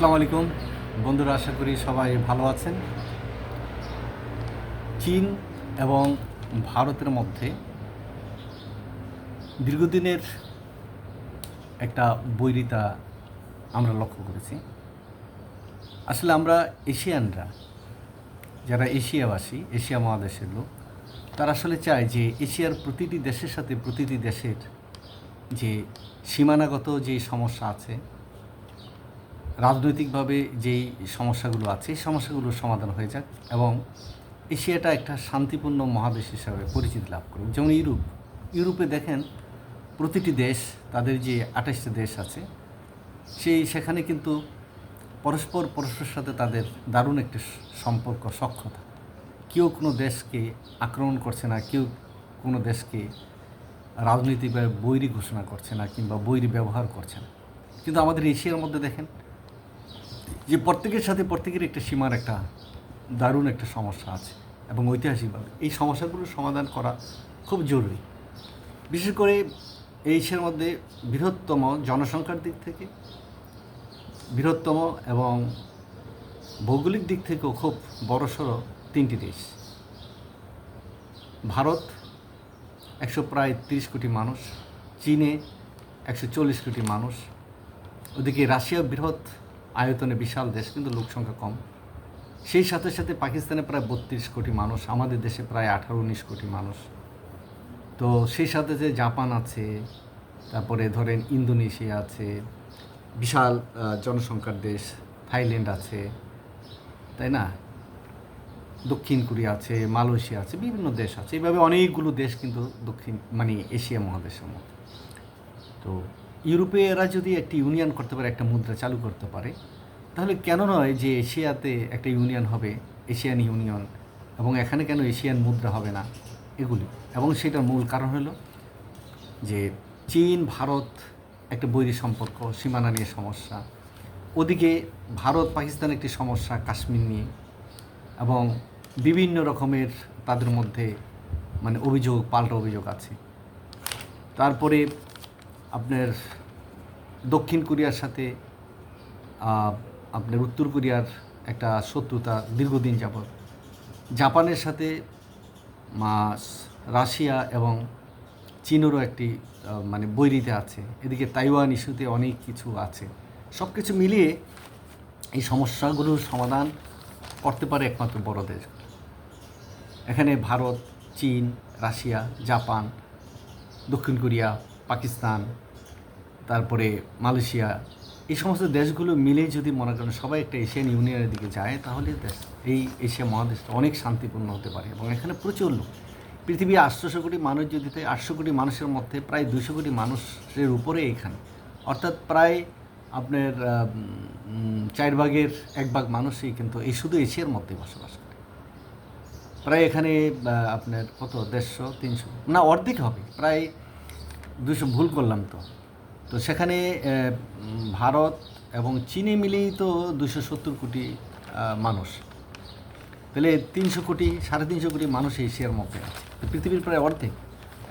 আসসালামু আলাইকুম। বন্ধুরা, আশা করি সবাই ভালো আছেন। চীন এবং ভারতের মধ্যে দীর্ঘদিনের একটা বৈরিতা আমরা লক্ষ্য করেছি। আসলে আমরা এশিয়ানরা, যারা এশিয়াবাসী, এশিয়া মহাদেশের লোক, তারা আসলে চায় যে এশিয়ার প্রতিটি দেশের সাথে, প্রতিটি দেশের যে সীমানাগত যে সমস্যা আছে রাজনৈতিকভাবে যেই সমস্যাগুলো আছে, এই সমস্যাগুলোর সমাধান হয়ে যাক এবং এশিয়াটা একটা শান্তিপূর্ণ মহাদেশ হিসাবে পরিচিতি লাভ করুক। যেমন ইউরোপ, ইউরোপে দেখেন প্রতিটি দেশ, তাদের যে আঠাশটা দেশ আছে, সেই সেখানে কিন্তু পরস্পর পরস্পরের সাথে তাদের দারুণ একটি সম্পর্ক, সক্ষতা। কেউ কোনো দেশকে আক্রমণ করছে না, কেউ কোনো দেশকে রাজনৈতিকভাবে বৈরী ঘোষণা করছে না কিংবা বৈরী ব্যবহার করছে না। কিন্তু আমাদের এশিয়ার মধ্যে দেখেন যে প্রত্যেকের সাথে প্রত্যেকের একটা সীমার একটা দারুণ একটা সমস্যা আছে এবং ঐতিহাসিকভাবে এই সমস্যাগুলোর সমাধান করা খুব জরুরি। বিশেষ করে এই মধ্যে বৃহত্তম জনসংখ্যার দিক থেকে, বৃহত্তম এবং ভৌগোলিক দিক থেকেও খুব বড়সড় তিনটি দেশ। ভারত একশো প্রায় তিরিশ কোটি মানুষ, চীনে একশো চল্লিশ কোটি মানুষ, ওদিকে রাশিয়া বৃহৎ আয়তনে বিশাল দেশ, কিন্তু লোক সংখ্যা কম। সেই সাথে সাথে পাকিস্তানে প্রায় বত্রিশ কোটি মানুষ, আমাদের দেশে প্রায় আঠারো, উনিশ কোটি মানুষ। তো সেই সাথে যে জাপান আছে, তারপরে ধরেন ইন্দোনেশিয়া আছে, বিশাল জনসংখ্যার দেশ, থাইল্যান্ড আছে, তাই না? দক্ষিণ কোরিয়া আছে, মালয়েশিয়া আছে, বিভিন্ন দেশ আছে। এইভাবে অনেকগুলো দেশ কিন্তু দক্ষিণ মানে এশিয়া মহাদেশের মধ্যে। তো ইউরোপে এরা যদি একটি ইউনিয়ন করতে পারে, একটা মুদ্রা চালু করতে পারে, তাহলে কেন নয় যে এশিয়াতে একটা ইউনিয়ন হবে, এশিয়ান ইউনিয়ন, এবং এখানে কেন এশিয়ান মুদ্রা হবে না এগুলি? এবং সেটার মূল কারণ হলো যে চীন, ভারত একটা বৈরী সম্পর্ক, সীমানা নিয়ে সমস্যা। ওদিকে ভারত, পাকিস্তান একটি সমস্যা, কাশ্মীর নিয়ে, এবং বিভিন্ন রকমের তাদের মধ্যে মানে অভিযোগ, পাল্টা অভিযোগ আছে। তারপরে আপনার দক্ষিণ কোরিয়ার সাথে আপনার উত্তর কোরিয়ার একটা শত্রুতা দীর্ঘদিন যাবৎ। জাপানের সাথে রাশিয়া এবং চীনেরও একটি মানে বৈরিতে আছে। এদিকে তাইওয়ান ইস্যুতে অনেক কিছু আছে। সব কিছু মিলিয়ে এই সমস্যাগুলোর সমাধান করতে পারে একমাত্র বড় দেশ। এখানে ভারত, চীন, রাশিয়া, জাপান, দক্ষিণ কোরিয়া পাকিস্তান, তারপরে মালয়েশিয়া, এই সমস্ত দেশগুলো মিলে যদি মনে করেন সবাই একটা এশিয়ান ইউনিয়নের দিকে যায়, তাহলে দেশ, এই এশিয়া মহাদেশটা অনেক শান্তিপূর্ণ হতে পারে এবং এখানে প্রচুর লোক। পৃথিবী আটশোশো কোটি মানুষ যদি তাই আটশো কোটি মানুষের মধ্যে প্রায় দুশো কোটি মানুষের উপরে এখানে। অর্থাৎ প্রায় আপনার চার ভাগের এক ভাগ মানুষই কিন্তু এই শুধু এশিয়ার মধ্যে বসবাস করে। প্রায় এখানে আপনার কত? দেড়শো, তিনশো, না অর্ধেক হবে। প্রায় দুশো ভুল করলাম তো। তো সেখানে ভারত এবং চীনে মিলেই তো দুশো সত্তর কোটি মানুষ। তাহলে তিনশো কোটি, সাড়ে তিনশো কোটি মানুষ এশিয়ার মধ্যে আছে। পৃথিবীর প্রায় অর্ধেক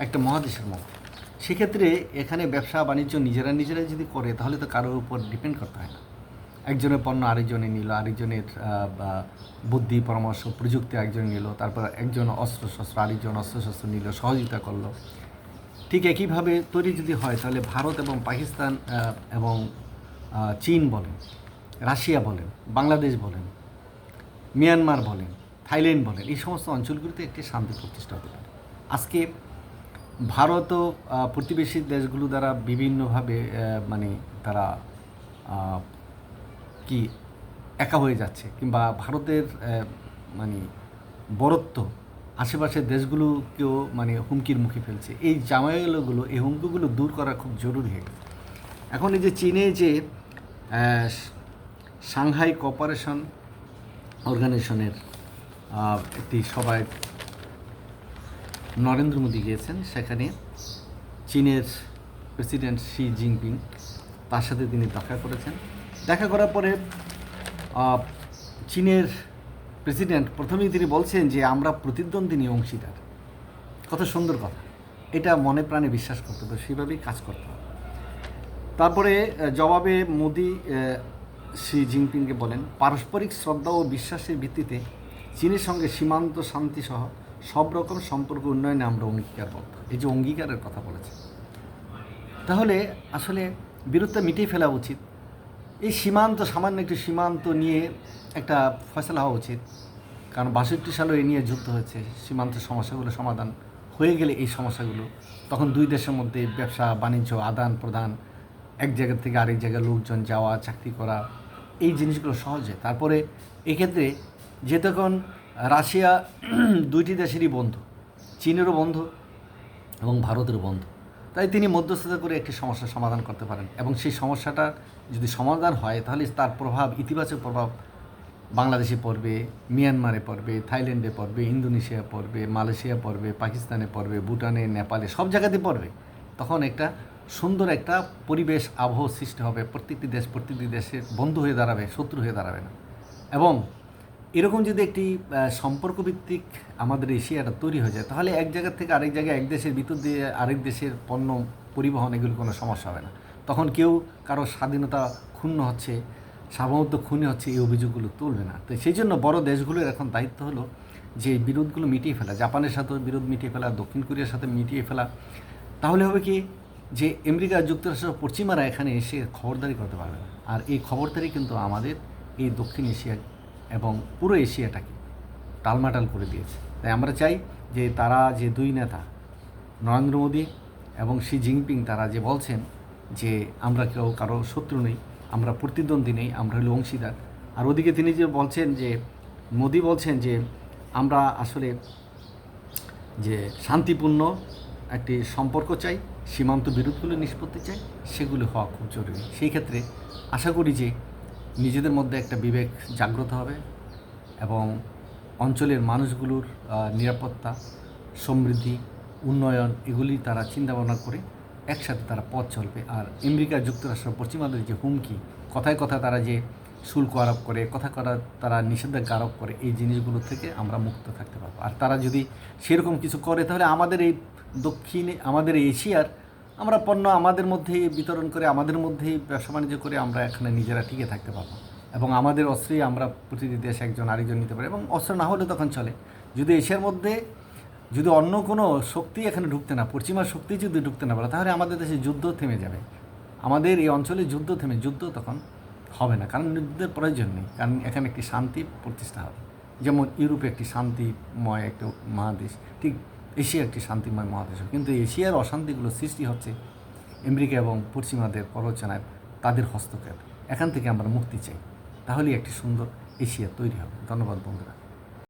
একটা মহাদেশের মধ্যে সেক্ষেত্রে এখানে ব্যবসা বাণিজ্য নিজেরা নিজেরা যদি করে, তাহলে তো কারোর উপর ডিপেন্ড করতে হয় না। একজনের পণ্য আরেকজনে নিল আরেকজনের বুদ্ধি, পরামর্শ, প্রযুক্তি একজন নিল, তারপর একজন অস্ত্র শস্ত্র আরেকজন অস্ত্র শস্ত্র নিল, সহযোগিতা করল। ঠিক একইভাবে তৈরি যদি হয় তাহলে ভারত এবং পাকিস্তান এবং চীন বলেন রাশিয়া বলেন বাংলাদেশ বলেন মিয়ানমার বলেন থাইল্যান্ড বলেন এই সমস্ত অঞ্চলগুলিতে একটি শান্তি প্রতিষ্ঠা হতে পারে। আজকে ভারতও আহ, প্রতিবেশী দেশগুলো দ্বারা বিভিন্নভাবে মানে তারা কি একা হয়ে যাচ্ছে কিংবা ভারতের মানে বরত্ব আশেপাশের দেশগুলোকেও মানে হুমকির মুখে ফেলছে। এই জামাইগুলো এই হুমকিগুলো দূর করা খুব জরুরি হয়ে গেছে। এখন এই যে চীনে যে সাংহাই কোঅপারেশন অর্গানাইজেশনের একটি সভায় নরেন্দ্র মোদী গিয়েছেন, সেখানে চীনের প্রেসিডেন্ট শি জিনপিং, তার সাথে তিনি দেখা করেছেন। দেখা করার পরে চীনের প্রেসিডেন্ট, প্রথমেই তিনি বলছেন যে আমরা প্রতিদ্বন্দ্বিনী অংশীদার। কত সুন্দর কথা। এটা মনে প্রাণে বিশ্বাস করতে হবে সেভাবেই কাজ করতে হবে। তারপরে জবাবে মোদি শি জিনপিংকে বলেন, পারস্পরিক শ্রদ্ধা ও বিশ্বাসের ভিত্তিতে চীনের সঙ্গে সীমান্ত শান্তি সহ সব রকম সম্পর্ক উন্নয়নে আমরা অঙ্গীকারবদ্ধ। এই যে অঙ্গীকারের কথা বলেছে তাহলে আসলে বিরোধটা মিটিয়ে ফেলা উচিত। এই সীমান্ত, সামান্য একটু সীমান্ত নিয়ে একটা ফয়সলা হওয়া উচিত। কারণ বাষট্টি সালেও এ নিয়ে যুক্ত হয়েছে। সীমান্ত সমস্যাগুলো সমাধান হয়ে গেলে এই সমস্যাগুলো, তখন দুই দেশের মধ্যে ব্যবসা, বাণিজ্য, আদান প্রদান, এক জায়গা থেকে আরেক জায়গায় লোকজন যাওয়া, চাকরি করা, এই জিনিসগুলো সহজে। তারপরে এক্ষেত্রে যে তখন রাশিয়া দুইটি দেশেরই বন্ধু, চীনেরও বন্ধু এবং ভারতের বন্ধু। তাই তিনি মধ্যস্থতা করে একটি সমস্যার সমাধান করতে পারেন এবং সেই সমস্যাটা যদি সমাধান হয়, তাহলে তার প্রভাব, ইতিবাচক প্রভাব বাংলাদেশে পড়বে, মিয়ানমারে পড়বে, থাইল্যান্ডে পড়বে ইন্দোনেশিয়া পড়বে মালয়েশিয়া পড়বে, পাকিস্তানে পড়বে, ভুটানে, নেপালে, সব জায়গাতে পড়বে। তখন একটা সুন্দর একটা পরিবেশ আবহ সৃষ্টি হবে। প্রত্যেকটি দেশ প্রত্যেকটি দেশের বন্ধু হয়ে দাঁড়াবে, শত্রু হয়ে দাঁড়াবে না। এবং এরকম যদি একটি সম্পর্কভিত্তিক আমাদের এশিয়াটা তৈরি হয়ে যায়, তাহলে এক জায়গা থেকে আরেক জায়গায় এক দেশের ভিতর দিয়ে আরেক দেশের পণ্য পরিবহন এগুলো কোনো সমস্যা হবে না। তখন কেউ কারও স্বাধীনতা ক্ষুণ্ণ হচ্ছে, সার্বভৌমত্ব খুনে হচ্ছে, এই অভিযোগগুলো তুলবে না। তো সেই জন্য বড় দেশগুলোর এখন দায়িত্ব হলো যে বিরোধগুলো মিটিয়ে ফেলা, জাপানের সাথেও বিরোধ মিটিয়ে ফেলা, দক্ষিণ কোরিয়ার সাথে মিটিয়ে ফেলা। তাহলে হবে কি যে আমেরিকা যুক্তরাষ্ট্র, পশ্চিমারা এখানে এসে খবরদারি করতে পারবে না। আর এই খবরদারি কিন্তু আমাদের এই দক্ষিণ এশিয়া এবং পুরো এশিয়াটাকে টালমাটাল করে দিয়েছে। তাই আমরা চাই যে তারা যে দুই নেতা, নরেন্দ্র মোদী এবং শি জিনপিং, তারা যে বলছেন যে আমরা কেউ কারও শত্রু নেই, আমরা প্রতিদ্বন্দ্বী নেই, আমরা হলো অংশীদার। আর ওদিকে তিনি যে বলছেন যে, মোদী বলছেন যে আমরা আসলে যে শান্তিপূর্ণ একটি সম্পর্ক চাই, সীমান্ত বিরোধগুলো নিষ্পত্তি চাই, সেগুলো হওয়া খুব জরুরি। সেই ক্ষেত্রে আশা করি যে নিজেদের মধ্যে একটা বিবেক জাগ্রত হবে এবং অঞ্চলের মানুষগুলোর নিরাপত্তা, সমৃদ্ধি, উন্নয়ন এগুলি তারা চিন্তাভাবনা করে একসাথে তারা পথ চলবে। আর আমেরিকা যুক্তরাষ্ট্র পশ্চিমাদের যে হুমকি, কথায় কথায় তারা যে শুল্ক আরোপ করে কথা কথা তারা নিষেধাজ্ঞা আরোপ করে, এই জিনিসগুলো থেকে আমরা মুক্ত থাকতে পারব। আর তারা যদি সেরকম কিছু করে, তাহলে আমাদের এই দক্ষিণে, আমাদের এশিয়ার আমরা পণ্য আমাদের মধ্যেই বিতরণ করে, আমাদের মধ্যেই ব্যবসা বাণিজ্য করে আমরা এখানে নিজেরা টিকে থাকতে পারব। এবং আমাদের অস্ত্রই আমরা প্রতিটি দেশ একজন আরেকজন নিতে পারি। এবং অস্ত্র না হলে তখন চলে। যদি এশিয়ার মধ্যে, যদি অন্য কোনো শক্তি এখানে ঢুকতে না পশ্চিমা শক্তি যদি ঢুকতে না পারে, তাহলে আমাদের দেশে যুদ্ধ থেমে যাবে। আমাদের এই অঞ্চলে যুদ্ধ থেমে, যুদ্ধ তখন হবে না। কারণ যুদ্ধের প্রয়োজন নেই। কারণ এখানে একটি শান্তি প্রতিষ্ঠা হবে। যেমন ইউরোপে একটি শান্তিময়, একটা মহাদেশ। ঠিক এশিয়া একটি শান্তিময় মহাদেশ। কিন্তু এশিয়ার অশান্তিগুলো সৃষ্টি হচ্ছে আমেরিকা এবং পশ্চিমাদের প্ররোচনায় তাদের হস্তক্ষেপ। এখান থেকে আমরা মুক্তি চাই। তাহলেই একটি সুন্দর এশিয়া তৈরি হবে। ধন্যবাদ, বন্ধুরা।